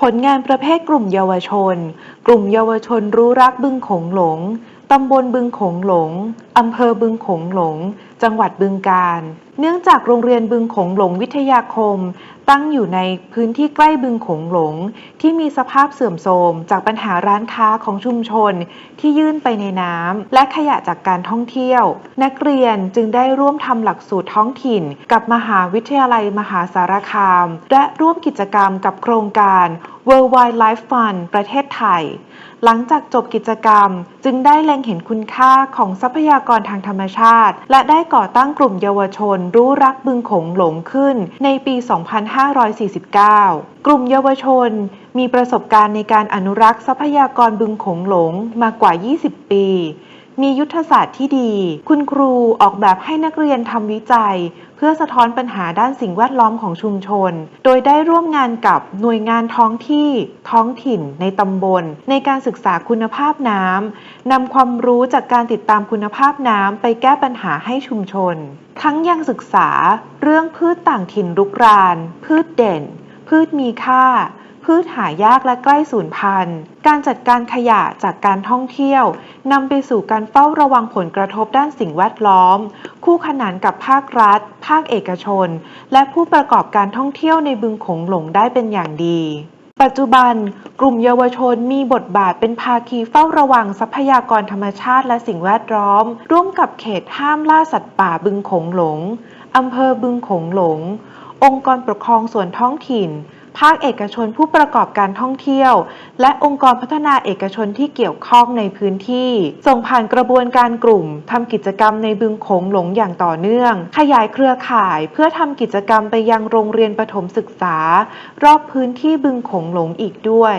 ผลงานประเภทกลุ่มเยาวชน กลุ่มเยาวชนรู้รักบึงโขงหลง ตำบลบึงโขงหลง อำเภอบึงโขงหลง จังหวัดบึงกาฬเนื่องจากโรงเรียนบึงโขงหลงวิทยาคม ตั้งอยู่ในพื้นที่ใกล้บึงโขงหลง ที่มีสภาพเสื่อมโทรมจากปัญหาร้านค้าของชุมชนที่ยื่นไปในน้ำและขยะจากการท่องเที่ยว นักเรียนจึงได้ร่วมทำหลักสูตรท้องถิ่น กับมหาวิทยาลัยมหาสารคาม และร่วมกิจกรรมกับโครงการ Worldwide Life Fund ประเทศไทย หลังจากจบกิจกรรม จึงได้เล็งเห็นคุณค่าของทรัพยากรทางธรรมชาติ และได้ก่อตั้งกลุ่มเยาวชนรู้รักบึงโขงหลงขึ้นในปี 2549 กลุ่มเยาวชนมีประสบการณ์ในการอนุรักษ์ทรัพยากรบึงโขงหลงมากว่า 20 ปี มียุทธศาสตร์ที่ดี คุณครูออกแบบให้นักเรียนทำวิจัย เพื่อสะท้อนปัญหาด้านสิ่งแวดล้อมของชุมชน โดยได้ร่วมงานกับหน่วยงานท้องที่ ท้องถิ่น ในตำบล ในการศึกษาคุณภาพน้ำนำความรู้จากการติดตามคุณภาพน้ำไปแก้ปัญหาให้ชุมชน ทั้งยังศึกษาเรื่องพืชต่างถิ่นรุกราน พืชเด่น พืชมีค่า พืชหายากและใกล้สูญพันธุ์ การจัดการขยะจากการท่องเที่ยวนำไปสู่การเฝ้าระวังผลกระทบด้านสิ่งแวดล้อม คู่ขนานกับภาครัฐ ภาคเอกชน และผู้ประกอบการท่องเที่ยวในบึงโขงหลงได้เป็นอย่างดีปัจจุบัน กลุ่มเยาวชนมีบทบาทเป็นภาคีเฝ้าระวังทรัพยากรธรรมชาติและสิ่งแวดล้อม ร่วมกับเขตห้ามล่าสัตว์ป่าบึงโขงหลง อำเภอบึงโขงหลง องค์กรปกครองส่วนท้องถิ่น ภาคเอกชนผู้ประกอบการท่องเที่ยว และองค์กรพัฒนาเอกชนที่เกี่ยวข้องในพื้นที่ ส่งผ่านกระบวนการกลุ่มทำกิจกรรมในบึงโขงหลงอย่างต่อเนื่อง ขยายเครือข่ายเพื่อทำกิจกรรมไปยังโรงเรียนประถมศึกษา รอบพื้นที่บึงโขงหลงอีกด้วย